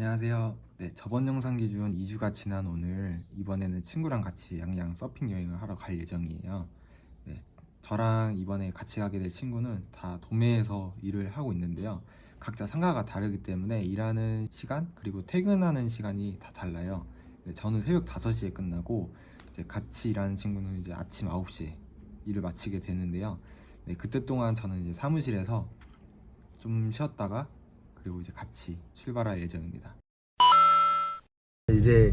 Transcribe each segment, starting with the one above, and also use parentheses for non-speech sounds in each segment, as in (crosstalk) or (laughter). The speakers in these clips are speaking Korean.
안녕하세요. 네, 저번 영상 기준 2주가 지난 오늘 이번에는 친구랑 같이 양양 서핑 여행을 하러 갈 예정이에요. 네, 저랑 이번에 같이 가게 될 친구는 다 도매에서 일을 하고 있는데요. 각자 상가가 다르기 때문에 일하는 시간 그리고 퇴근하는 시간이 다 달라요. 네, 저는 새벽 5시에 끝나고 이제 같이 일하는 친구는 이제 아침 9시에 일을 마치게 되는데요. 네, 그때 동안 저는 이제 사무실에서 좀 쉬었다가 그리고 이제 같이 출발할 예정입니다. 이제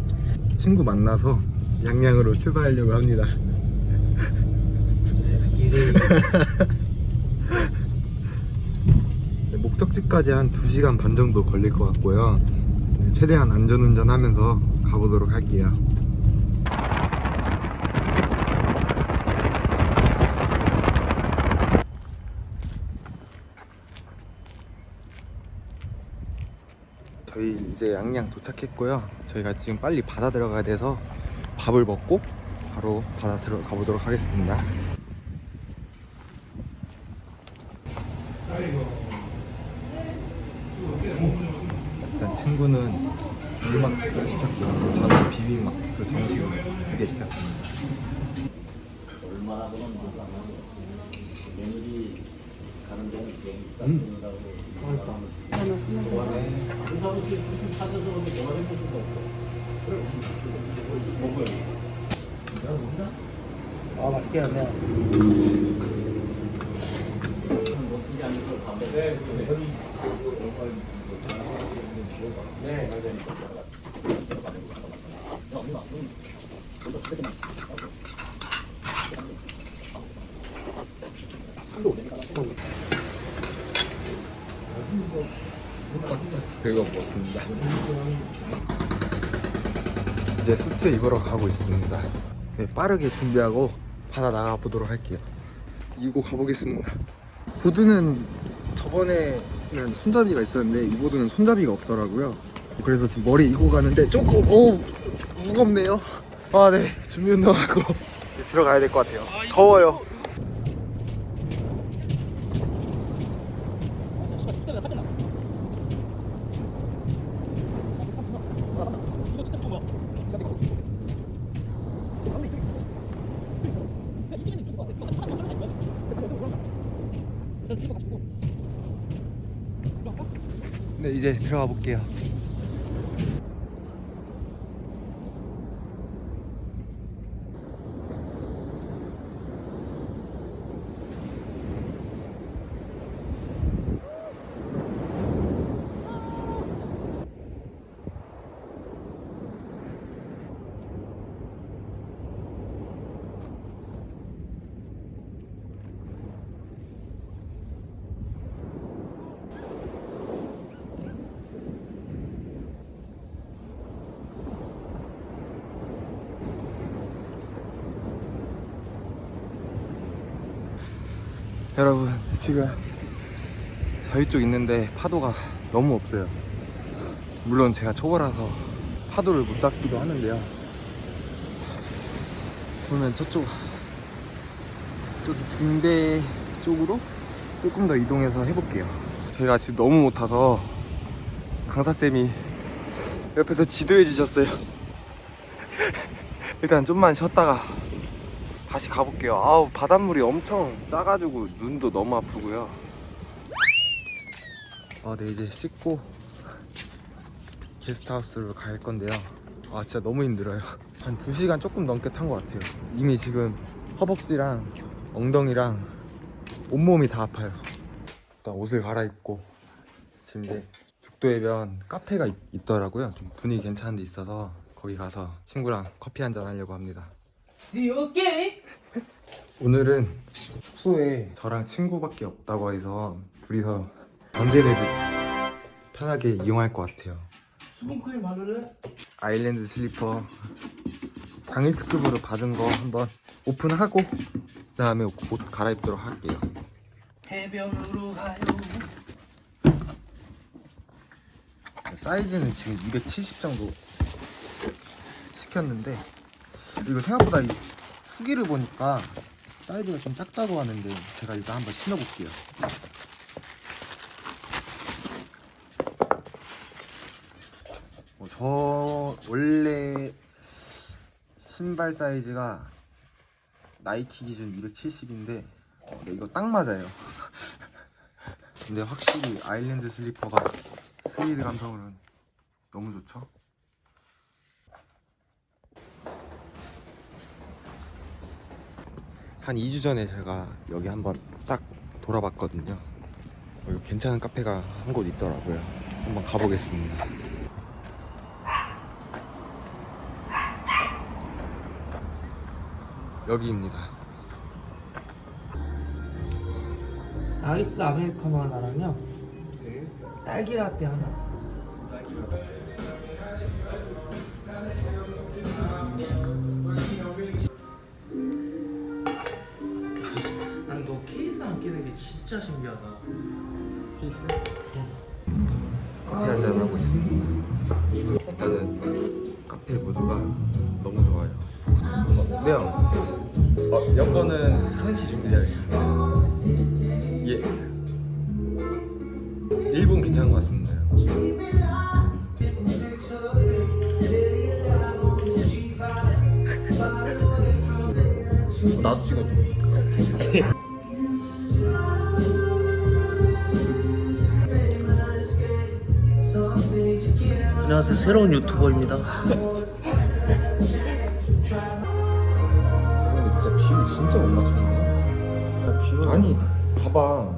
친구 만나서 양양으로 출발하려고 합니다. (laughs) 네, 목적지까지 한 2시간 반 정도 걸릴 것 같고요. 네, 최대한 안전운전 하면서 가보도록 할게요. 저희 이제 양양 도착했고요. 저희가 지금 빨리 바다 들어가야 돼서 밥을 먹고 바로 바다 들어가 보도록 하겠습니다. 일단 친구는 물막스 시켰고요. 저는 비빔막스 정식으로 두 개 시켰습니다. 얼마나 그런 며느리 가는 데는 비행기 오는데 뭐 가 해줄 수가 없어 먹어요 아 맛있게 하네 네, 맞아요. 싹싹 긁어먹었습니다. 이제 수트 입으러 가고 있습니다. 네, 빠르게 준비하고 바다 나가 보도록 할게요. 이고 가보겠습니다. 보드는 저번에는 손잡이가 있었는데 이 보드는 손잡이가 없더라고요. 그래서 지금 머리 이고 가는데 조금 오 무겁네요. 아 네 준비 운동하고 들어가야 될 것 같아요. 더워요. 이제 들어가 볼게요. 여러분 지금 저희 쪽 있는데 파도가 너무 없어요. 물론 제가 초보라서 파도를 못 잡기도 하는데요. 그러면 저쪽 저기 등대 쪽으로 조금 더 이동해서 해볼게요. 저희가 지금 너무 못 타서 강사쌤이 옆에서 지도해 주셨어요. (laughs) 일단 좀만 쉬었다가 다시 가볼게요. 아우 바닷물이 엄청 짜가지고 눈도 너무 아프고요. 아, 네 이제 씻고 게스트하우스로 갈 건데요. 아 진짜 너무 힘들어요. 한 2시간 조금 넘게 탄 것 같아요. 이미 지금 허벅지랑 엉덩이랑 온몸이 다 아파요. 일단 옷을 갈아입고 지금 이제 죽도해변 카페가 있, 있더라고요. 좀 분위기 괜찮은 데 있어서 거기 가서 친구랑 커피 한 잔 하려고 합니다. 오케이 오늘은 숙소에 저랑 친구밖에 없다고 해서 둘이서 전세내도 편하게 이용할 것 같아요. 수분크림 바르래? 아일랜드 슬리퍼 당일 특급으로 받은 거 한번 오픈하고 그 다음에 옷 갈아입도록 할게요. 해변으로 가요 사이즈는 지금 270 정도 시켰는데 이거 생각보다 이 후기를 보니까 사이즈가 좀 작다고 하는데 제가 일단 한번 신어볼게요. 저 원래 신발 사이즈가 나이키 기준 270인데 어, 네, 이거 딱 맞아요. (laughs) 근데 확실히 아일랜드 슬리퍼가 스위드 감성으로는 너무 좋죠. 한 2주 전에 제가 여기 한번 싹 돌아봤거든요. 여기 괜찮은 카페가 한 곳 있더라고요. 한번 가보겠습니다. 여기입니다. 아이스 아메리카노 하나랑요. 딸기 라떼 하나. 난 끼는 게 진짜 신기하다. 케이스? 커피 한잔 하고 있습니다. 일단은 카페 무드가 너무 좋아요. 어, 네 형. 어, 여권은 하나씩 준비되어 있습니다. 예. 일본 괜찮은 것 같습니다. 어, (laughs) 나도 찍어줘. 안녕하세요. 새로운 유튜버입니다. 근데 진짜 비율 진짜 못 맞추는 거야. 아니 봐봐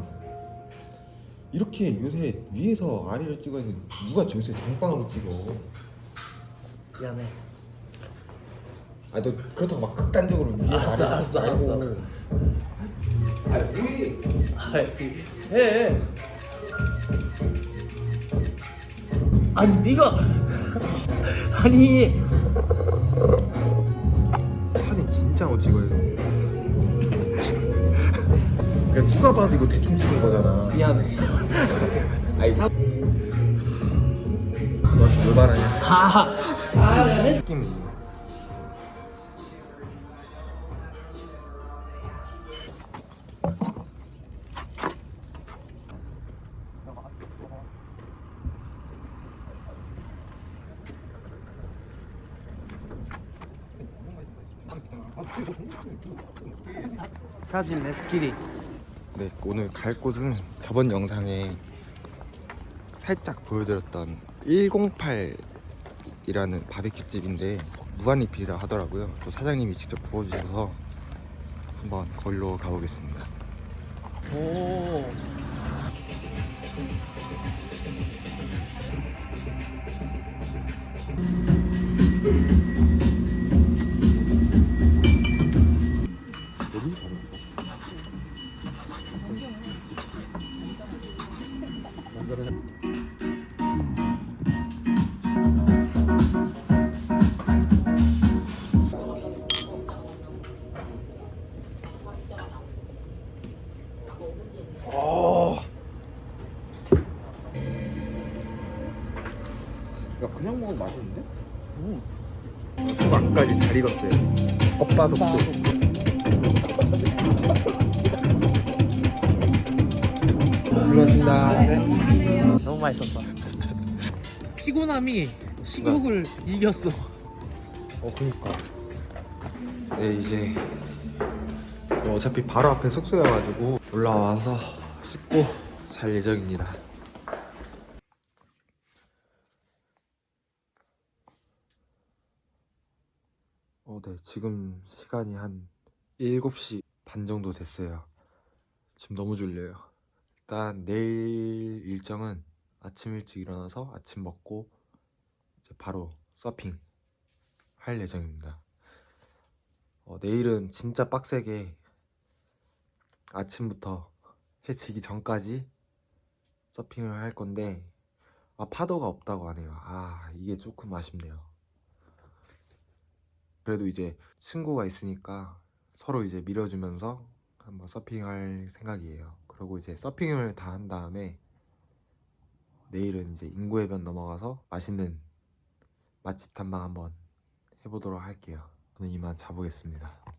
이렇게 요새 위에서 아래로 찍어야 되는데 누가 저기서 정방으로 찍어 미안해. 아니 너 그렇다고 막 극단적으로 위에 알았어, 아래로 알았어, 찍지 말고. 알았어. 해. 해. 아니 네가 아니. 사진 진짜 못돼 그러니까 누가 봐도 이거 대충 찍은 거잖아. 미안해. 아이 사... 너한테 뭘 말하냐? 아, 아, 해. 느낌이 사진 레스키리. 네, 오늘 갈 곳은 저번 영상에 살짝 보여드렸던 108이라는 바베큐 집인데 무한리필이라 하더라고요. 또 사장님이 직접 구워주셔서 한번 거기로 가보겠습니다. 오. 그냥 먹으면 맛있는데? 수박까지 잘 익었어요. 겉바속촉. 불렀습니다. 네. 너무 맛있었어. 피곤함이 식욕을 이겼어. 어 그니까 네 이제 어차피 바로 앞에 숙소여가지고 올라와서 씻고 잘 예정입니다 어 네 지금 시간이 한 7시 반 정도 됐어요 지금 너무 졸려요 일단 내일 일정은 아침 일찍 일어나서 아침 먹고 이제 바로 서핑 할 예정입니다. 어, 내일은 진짜 빡세게 아침부터 해 지기 전까지 서핑을 할 건데 아 파도가 없다고 하네요. 아 이게 조금 아쉽네요. 그래도 이제 친구가 있으니까 서로 이제 밀어주면서 한번 서핑할 생각이에요. 그리고 이제 서핑을 다 한 다음에 내일은 이제 인구해변 넘어가서 맛있는 맛집 탐방 한번 해보도록 할게요. 저는 이만 자보겠습니다.